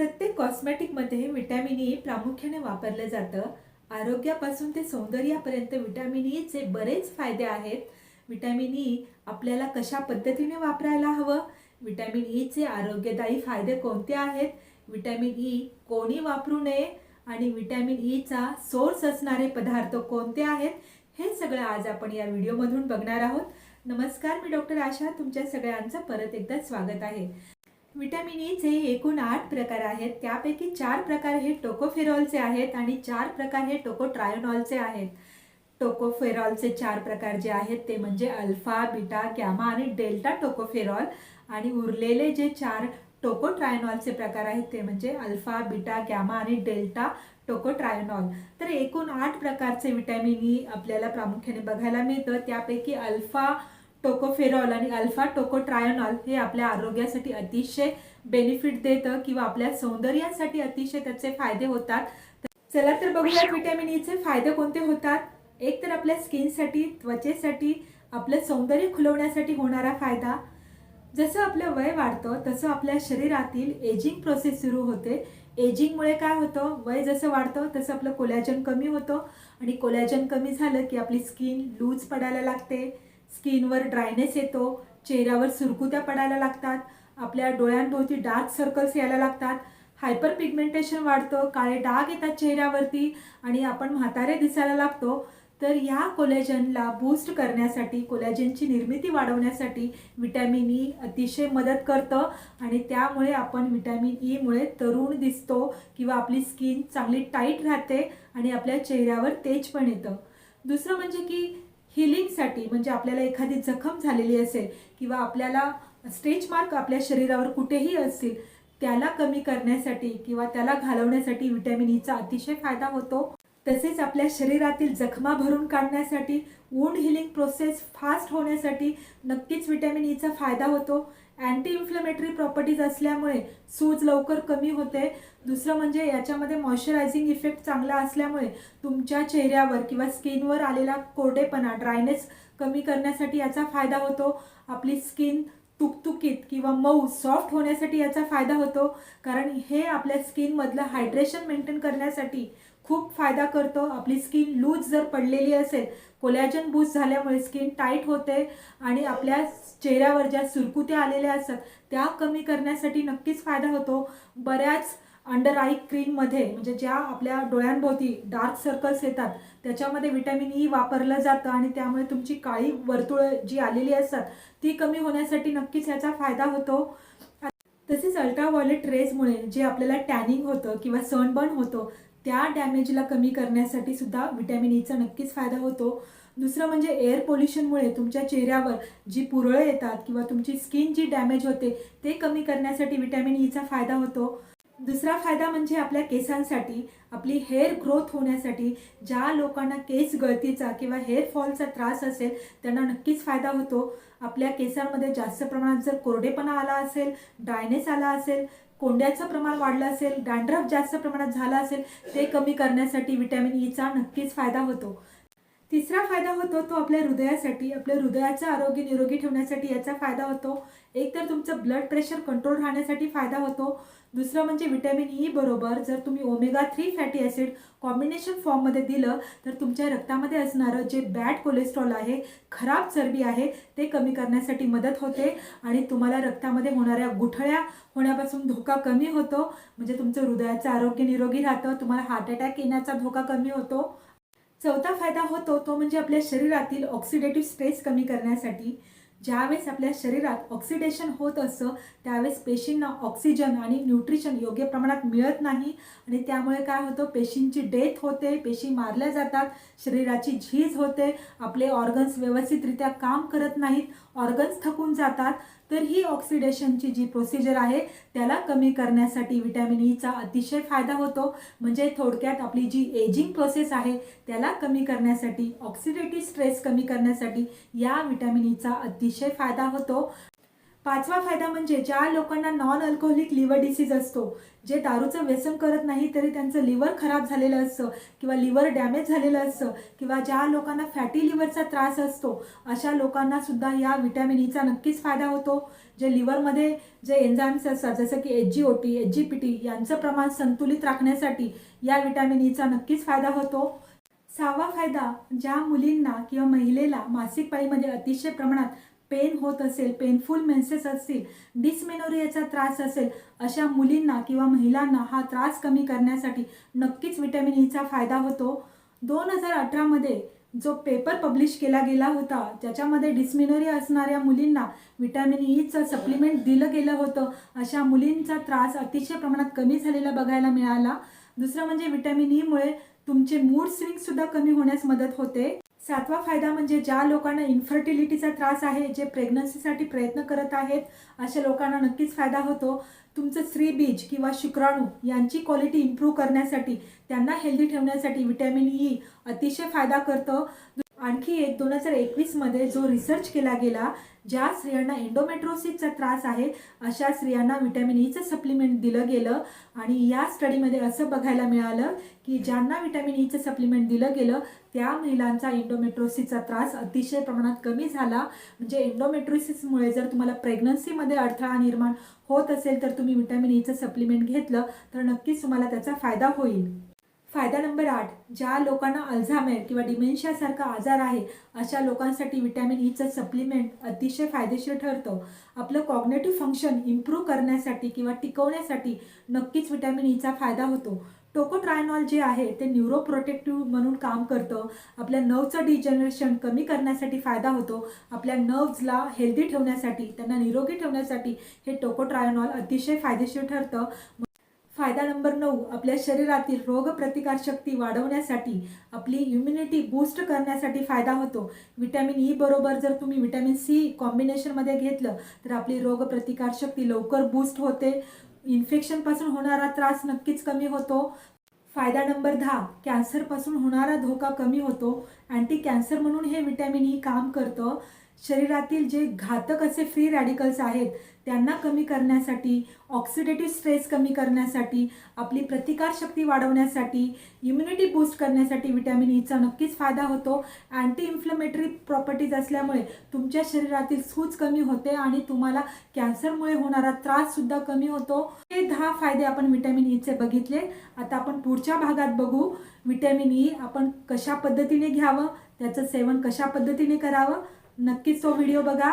प्रत्येक कॉस्मॅटिकमध्ये vitamin E e प्रामुख्याने वापरलं जातं. आरोग्यापासून ते सौंदर्यापर्यंत विटॅमिन ईचे e बरेच फायदे आहेत. विटॅमिन ई e आपल्याला कशा पद्धतीने वापरायला हवं? विटॅमिन ईचे आरोग्यदायी फायदे कोणते आहेत? विटॅमिन ई कोणी वापरू नये? आणि विटॅमिन ईचा सोर्स असणारे पदार्थ कोणते आहेत? हे सगळं आज आपण या व्हिडिओमधून बघणार आहोत. नमस्कार मी डॉक्टर आशा. तुमच्या सगळ्यांचं परत एकदा स्वागत आहे. व्हिटॅमिन ईचे e एकूण आठ प्रकार आहेत. त्यापैकी चार प्रकार हे टोकोफेरॉलचे आहेत आणि चार प्रकार हे टोकोट्रायोनॉलचे आहेत. टोकोफेरॉलचे चार प्रकार जे आहेत ते म्हणजे अल्फा बीटा गॅमा आणि डेल्टा टोकोफेरॉल. आणि उरलेले जे चार टोकोट्रायोनॉलचे प्रकार आहेत ते म्हणजे अल्फा बीटा गॅमा आणि डेल्टा टोकोट्रायोनॉल. तर एकूण आठ प्रकारचे व्हिटॅमिन ई e आपल्याला प्रामुख्याने बघायला मिळतं. त्यापैकी अल्फा टोकोफेरॉल आणि अल्फा टोकोट्रायोनॉल हे आपल्या आरोग्यासाठी अतिशय बेनिफिट देतं किंवा आपल्या सौंदर्यासाठी अतिशय त्याचे फायदे होतात. चला तर बघूयात व्हिटॅमिन ईचे e फायदे कोणते होतात? एक तर आपल्या स्किनसाठी त्वचेसाठी आपलं सौंदर्य खुलवण्यासाठी होणारा फायदा. जसं आपलं वय वाढतं तसं आपल्या शरीरातील एजिंग प्रोसेस सुरू होते. एजिंगमुळे काय होतं? वय जसं वाढतं तसं आपलं कोलॅजन कमी होतं. आणि कोलॅजन कमी झालं की आपली स्किन लूज पडायला लागते. स्किनवर ड्रायनेस येतो चेहऱ्यावर सुरकुत्या पडायला लागतात आपल्या डोळ्यांभोवती डार्क सर्कल्स यायला लागतात हायपर पिगमेंटेशन वाढतं काळे डाग येतात चेहऱ्यावरती आणि आपण म्हातारे दिसायला लागतो. तर ह्या कोलॅजनला बूस्ट करण्यासाठी कोलॅजनची निर्मिती वाढवण्यासाठी विटॅमिन ई e अतिशय मदत करतं आणि त्यामुळे आपण विटॅमिन ईमुळे e तरुण दिसतो किंवा आपली स्किन चांगली टाईट राहते आणि आपल्या चेहऱ्यावर तेज पण येतं. दुसरं म्हणजे की हिलिंगसाठी म्हणजे आपल्याला एखादी जखम झालेली असेल किंवा आपल्याला स्ट्रेच मार्क आपल्या शरीरावर कुठेही असतील त्याला कमी करण्यासाठी किंवा त्याला घालवण्यासाठी व्हिटॅमिन ईचा e अतिशय फायदा होतो. तसेच आपल्या शरीरातील जखमा भरून काढण्यासाठी वूंड हिलिंग प्रोसेस फास्ट होण्यासाठी नक्कीच विटॅमिन ईचा e फायदा होतो. अँटी इन्फ्लेमेटरी प्रॉपर्टीज असल्यामुळे सूज लवकर कमी होते. दुसरं म्हणजे याच्यामध्ये मॉइश्चरायझिंग इफेक्ट चांगला असल्यामुळे तुमच्या चेहऱ्यावर किंवा स्किनवर आलेला कोरडेपणा ड्रायनेस कमी करण्यासाठी याचा फायदा होतो. आपली स्किन तुकतुकीत किंवा मऊ सॉफ्ट होण्यासाठी याचा फायदा होतो. कारण हे आपल्या स्किनमधलं हायड्रेशन मेंटेन करण्यासाठी खूप फायदा करतो. आपली स्किन लूज जर पडलेली असेल कोलॅजन बूस्ट झाल्यामुळे स्किन टाईट होते आणि आपल्या चेहऱ्यावर ज्या सुरकुत्या आलेल्या असतात त्या कमी करण्यासाठी नक्कीच फायदा होतो. बऱ्याच अंडर आय क्रीममध्ये म्हणजे ज्या आपल्या डोळ्यांभोवती डार्क सर्कल्स येतात त्याच्यामध्ये विटॅमिन ई e वापरलं जातं आणि त्यामुळे तुमची काळी वर्तुळं जी आलेली असतात ती कमी होण्यासाठी नक्कीच याचा फायदा होतो. तसेच अल्ट्राव्हायलेट रेजमुळे जे आपल्याला टॅनिंग होतं किंवा सनबर्न होतो त्या डॅमेजला कमी करण्यासाठी सुद्धा विटॅमिन ईचा e नक्कीच फायदा होतो. दुसरं म्हणजे एअर पोल्युशनमुळे तुमच्या चेहऱ्यावर जी पुरळं येतात किंवा तुमची स्किन जी डॅमेज होते ते कमी करण्यासाठी विटॅमिन ईचा e फायदा होतो. दुसरा फायदा म्हणजे आपल्या केसांसाठी आपली हेअर ग्रोथ होण्यासाठी ज्या लोकांना केस गळतीचा किंवा हेअर फॉलचा त्रास असेल त्यांना नक्कीच फायदा होतो. आपल्या केसांमध्ये जास्त प्रमाणात जर कोरडेपणा आला असेल ड्रायनेस आला असेल कोंड्याचं प्रमाण वाढलं असेल डॅन्ड्रफ जास्त प्रमाणात झाला असेल ते कमी करण्यासाठी विटॅमिन ईचा e नक्कीच फायदा होतो. तिसरा फायदा होतो तो आपल्या हृदयासाठी आपल्या हृदयाचं आरोग्य निरोगी ठेवण्यासाठी याचा फायदा होतो. एक तर तुमचं ब्लड प्रेशर कंट्रोल राहण्यासाठी फायदा होतो. दुसरं म्हणजे व्हिटॅमिन ई e बरोबर जर तुम्ही omega three fatty acid combination फॉर्ममध्ये दिलं तर तुमच्या रक्तामध्ये असणारं जे बॅड कोलेस्ट्रॉल आहे खराब चरबी आहे ते कमी करण्यासाठी मदत होते. आणि तुम्हाला रक्तामध्ये होणाऱ्या गुठळ्या होण्यापासून धोका कमी होतो. म्हणजे तुमचं हृदयाचं आरोग्य निरोगी राहतं. तुम्हाला हार्ट अटॅक येण्याचा धोका कमी होतो. चौथा फायदा होतो तो म्हणजे आपल्या शरीरातील ऑक्सिडेटिव्ह स्ट्रेस कमी करण्यासाठी. ज्यावेळेस आपल्या शरीरात ऑक्सिडेशन होत असतं त्यावेळेस पेशींना ऑक्सिजन आणि न्यूट्रिशन योग्य प्रमाणात मिळत नाही. आणि त्यामुळे काय होतं पेशींची डेथ होते पेशी मारल्या जातात शरीराची झीज होते आपले ऑर्गन्स व्यवस्थितरित्या काम करत नाहीत ऑर्गन्स थकून जातात. तर ही ऑक्सिडेशनची जी प्रोसिजर आहे त्याला कमी करण्यासाठी विटॅमिन ईचा e अतिशय फायदा होतो. म्हणजे थोडक्यात आपली जी एजिंग प्रोसेस आहे त्याला कमी करण्यासाठी ऑक्सिडेटिव्ह स्ट्रेस कमी करण्यासाठी या विटॅमिन ईचा e अतिशय फायदा होतो. पाचवा फायदा म्हणजे ज्या लोकांना नॉन अल्कोहोलिक लिव्हर डिसीज असतो जे दारूचं व्यसन करत नाही तरी त्यांचं लिव्हर खराब झालेलं असतं किंवा लिव्हर डॅमेज झालेलं असतं किंवा ज्या लोकांना फॅटी लिव्हरचा त्रास असतो अशा लोकांना सुद्धा या व्हिटॅमिन ईचा e नक्कीच फायदा होतो. जे लिव्हरमध्ये जे एन्झाईम्स असतात जसं की H G O T H G P T यांचं प्रमाण संतुलित राखण्यासाठी या व्हिटॅमिन ईचा e नक्कीच फायदा होतो. सहावा फायदा ज्या मुलींना किंवा महिलेला मासिक पाळीमध्ये अतिशय प्रमाणात पेन होत असेल पेनफुल मेन्सेस असतील डिसमेनोरियाचा त्रास असेल अशा मुलींना किंवा महिलांना हा त्रास कमी करण्यासाठी नक्कीच विटॅमिन ईचा e फायदा होतो. दोन हजार अठरामध्ये जो पेपर पब्लिश केला गेला होता ज्याच्यामध्ये डिस्मिनोरिया असणाऱ्या मुलींना विटॅमिन ईचं सप्लिमेंट दिलं गेलं होतं अशा मुलींचा त्रास अतिशय प्रमाणात कमी झालेला बघायला मिळाला. दुसरं म्हणजे विटॅमिन ईमुळे e तुमचे मूड स्विंगसुद्धा कमी होण्यास मदत होते. सातवा फायदा म्हणजे ज्या लोकांना इन्फर्टिलिटीचा त्रास आहे जे प्रेग्नन्सीसाठी प्रयत्न करत आहेत अशा लोकांना नक्कीच फायदा होतो. तुमचं स्त्रीबीज किंवा शुक्राणू यांची क्वालिटी इम्प्रूव्ह करण्यासाठी त्यांना हेल्दी ठेवण्यासाठी विटॅमिन ई e अतिशय फायदा करतं. आणखी एक दोन हजार एकवीसमध्ये जो रिसर्च केला गेला ज्या स्त्रियांना इंडोमेट्रोसिसचा त्रास आहे अशा स्त्रियांना व्हिटॅमिन ईचं सप्लिमेंट दिलं गेलं. आणि या स्टडीमध्ये असं बघायला मिळालं की ज्यांना विटॅमिन ईचं सप्लिमेंट दिलं गेलं त्या महिलांचा एन्डोमेट्रोसिसचा त्रास अतिशय प्रमाणात कमी झाला. म्हणजे इंडोमेट्रोसिसमुळे जर तुम्हाला प्रेग्नन्सीमध्ये अडथळा निर्माण होत असेल तर तुम्ही विटॅमिन ईचं सप्लिमेंट घेतलं तर नक्कीच तुम्हाला त्याचा फायदा होईल. फायदा नंबर आठ ज्या लोकांना अल्झामेर किंवा डिमेन्शियासारखा आजार आहे अशा लोकांसाठी विटॅमिन ईचं e सप्लिमेंट अतिशय फायदेशीर ठरतं. आपलं कॉग्नेटिव्ह फंक्शन इम्प्रूव्ह करण्यासाठी किंवा टिकवण्यासाठी नक्कीच विटॅमिन ईचा e फायदा होतो. टोकोट्रायनॉल जे आहे ते न्यूरोप्रोटेक्टिव्ह म्हणून काम करतं. आपल्या नर्वचं डिजनरेशन कमी करण्यासाठी फायदा होतो. आपल्या नर्व्जला हेल्दी ठेवण्यासाठी त्यांना निरोगी ठेवण्यासाठी हे टोकोट्रायनॉल अतिशय फायदेशीर ठरतं. फायदा नंबर नऊ आपल्या शरीरातील रोगप्रतिकारशक्ती वाढवण्यासाठी आपली इम्युनिटी बूस्ट करण्यासाठी फायदा होतो. विटॅमिन ई e बरोबर जर तुम्ही विटॅमिन सी कॉम्बिनेशनमध्ये घेतलं तर आपली रोगप्रतिकारशक्ती लवकर बूस्ट होते. इन्फेक्शनपासून होणारा त्रास नक्कीच कमी होतो. फायदा नंबर दहा कॅन्सरपासून होणारा धोका कमी होतो. अँटी कॅन्सर म्हणून हे विटॅमिन ई e काम करतं. शरीरातील जे घातक असे फ्री रॅडिकल्स आहेत त्यांना कमी करण्यासाठी ऑक्सिडेटिव्ह स्ट्रेस कमी करण्यासाठी आपली प्रतिकारशक्ती वाढवण्यासाठी इम्युनिटी बूस्ट करण्यासाठी विटॅमिन ईचा e नक्कीच फायदा होतो. अँटी इन्फ्लमेटरी प्रॉपर्टीज असल्यामुळे तुमच्या शरीरातील सूज कमी होते आणि तुम्हाला कॅन्सरमुळे होणारा त्राससुद्धा कमी होतो. हे दहा फायदे आपण विटॅमिन ईचे e बघितले. आता आपण पुढच्या भागात बघू. विटॅमिन ई e आपण कशा पद्धतीने घ्यावं? त्याचं सेवन कशा पद्धतीने करावं? नक्कीच तो व्हिडिओ बघा.